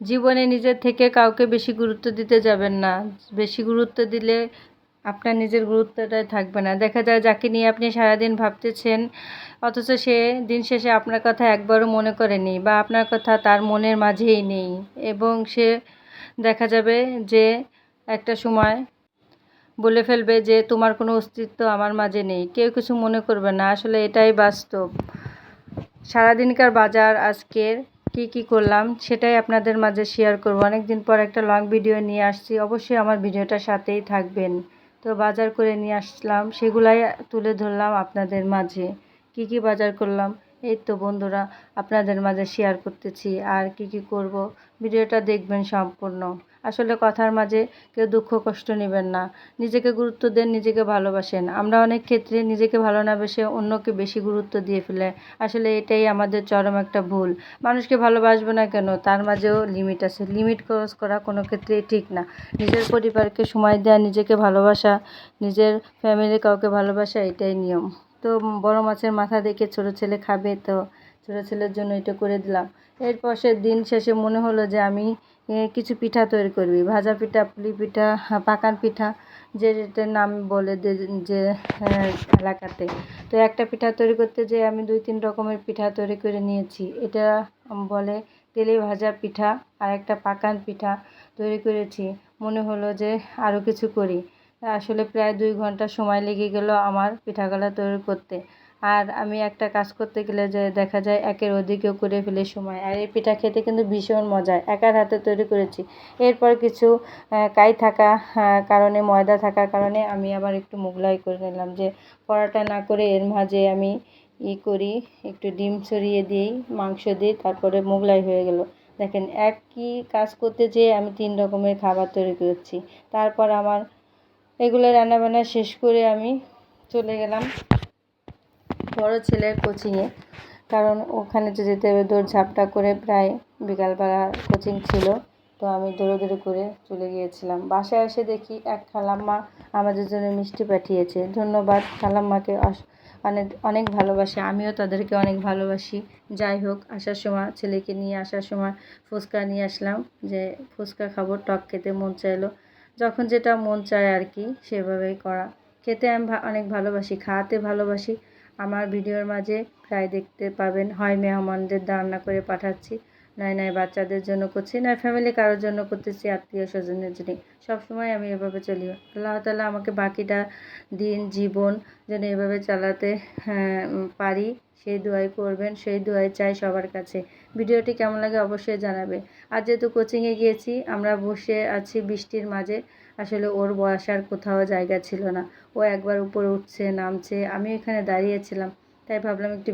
জীবনে নিজের থেকে কাউকে বেশি গুরুত্ব দিতে যাবেন না। বেশি গুরুত্ব দিলে আপনার নিজের গুরুত্বটাই থাকবে না। দেখা যায় যাকে নিয়ে আপনি সারাদিন ভাবতেছেন, অথচ সে দিন শেষে আপনার কথা একবারও মনে করেনি বা আপনার কথা তার মনের মাঝেই নেই এবং সে দেখা যাবে যে একটা সময় বলে ফেলবে যে তোমার কোনো অস্তিত্ব আমার মাঝে নেই। কেউ কিছু মনে করবে না। আসলে এটাই বাস্তব। সারাদিনকার বাজার আজকের কি কি করলাম, সেটাই আপনাদের মাঝে শেয়ার করব। অনেক দিন পর একটা লং ভিডিও নিয়ে আসছি, অবশ্যই আমার ভিডিওটা সাথেই থাকবেন। তো বাজার করে নিয়ে আসলাম, সেগুলাই তুলে ধরলাম আপনাদের মাঝে। কি কি বাজার করলাম? এই তো বন্ধুরা, আপনাদের মাঝে শেয়ার করতেছি, আর কি কি করব? ভিডিওটা দেখবেন সম্পূর্ণ। আসলে কথার মাঝে কেউ দুঃখ, কষ্ট নেবেন না। নিজেকে গুরুত্ব দেন, নিজেকে ভালোবাসেন। আমরা অনেক ক্ষেত্রে নিজেকে ভালো না বেসে অন্যকে বেশি গুরুত্ব দিয়ে ফেলে। আসলে এটাই আমাদের চরম একটা ভুল। মানুষকে ভালোবাসবো না কেন? তার মাঝেও লিমিট আছে। লিমিট ক্রস করা কোনো ক্ষেত্রেই ঠিক না। নিজের পরিবারকে সময় দেওয়া নিজেকে ভালোবাসা, নিজের ফ্যামিলি কাউকে ভালোবাসা, এটাই নিয়ম। তো বড় মাছের মাথা দেখে ছোটো ছেলে খাবে তো ছোটো ছেলের জন্য এটা করে দিলাম। এরপর সে দিন শেষে মনে হলো যে আমি কিছু পিঠা তৈরি করবি। ভাজা পিঠা, পুলি পিঠা, পাকান পিঠা, যে যেটার নাম বলে যে- যে এলাকাতে। তো একটা পিঠা তৈরি করতে যেয়ে আমি দুই তিন রকমের পিঠা তৈরি করে নিয়েছি। এটা বলে তেলে ভাজা পিঠা আর একটা পাকান পিঠা তৈরি করেছি। মনে হলো যে আরও কিছু করি। আসলে প্রায় দুই ঘণ্টা সময় লেগে গেল আমার পিঠাগুলা তৈরি করতে। আর আমি একটা কাজ করতে গেলে যে দেখা যায় একের অধিকও করে ফেলে সময়। আর এই পিঠা খেতে কিন্তু ভীষণ মজা, একার হাতে তৈরি করেছি। এরপর কিছু কাই থাকা কারণে, ময়দা থাকার কারণে আমি আবার একটু মোগলাই করে নিলাম যে পরাটা না করে এর মাঝে আমি ই করি, একটু ডিম ছড়িয়ে দিই, মাংস দিই, তারপরে মোগলাই হয়ে গেল। দেখেন একই কাজ করতে যেয়ে আমি তিন রকমের খাবার তৈরি করেছি। তারপর আমার এগুলো রান্নাবান্না শেষ করে আমি চলে গেলাম বড় ছেলের কোচিংয়ে। কারণ ওখানে তো যেতে হবে, দৌড় ঝাপটা করে প্রায় বিকালবেলা কোচিং ছিল। তো আমি দৌড়োদৌড়ি করে চলে গিয়েছিলাম। বাসায় এসে দেখি এক খালাম্মা আমাদের জন্য মিষ্টি পাঠিয়েছে। ধন্যবাদ খালাম্মাকে অনেক অনেক ভালোবাসি। আমিও তাদেরকে অনেক ভালোবাসি। যাই হোক, আসার সময়, ছেলেকে নিয়ে আসার সময় ফুচকা নিয়ে আসলাম। যে ফুচকা খাব, টক খেতে মন চাইলো। যখন যেটা মন চায় আর কি, সেভাবেই করা। খেতে আমি অনেক ভালোবাসি, খাওয়াতে ভালোবাসি। আমার ভিডিওর মাঝে প্রায় দেখতে পাবেন, হয় মেহমানদের রান্না করে পাঠাচ্ছি। নয় নয় বাচ্চাদের জন্য করছি নয় ফ্যামিলি কারোর জন্য করতেছি আত্মীয় স্বজনের জন্য। সবসময় আমি এভাবে চলি। আল্লাহ তালা আমাকে বাকিটা দিন জীবন যেন এভাবে চালাতে হ্যাঁ, পারি সেই দোয়াই করবেন সেই দোয়াই চাই সবার কাছে। ভিডিওটি কেমন লাগে অবশ্যই জানাবে আর যেহেতু কোচিংয়ে গিয়েছি আমরা বসে আছি বৃষ্টির মাঝে আসলে ওর বসার কোথাও জায়গা ছিল না। ও একবার উপরে উঠছে নামছে আমি এখানে দাঁড়িয়েছিলাম তাই ভাবলাম একটু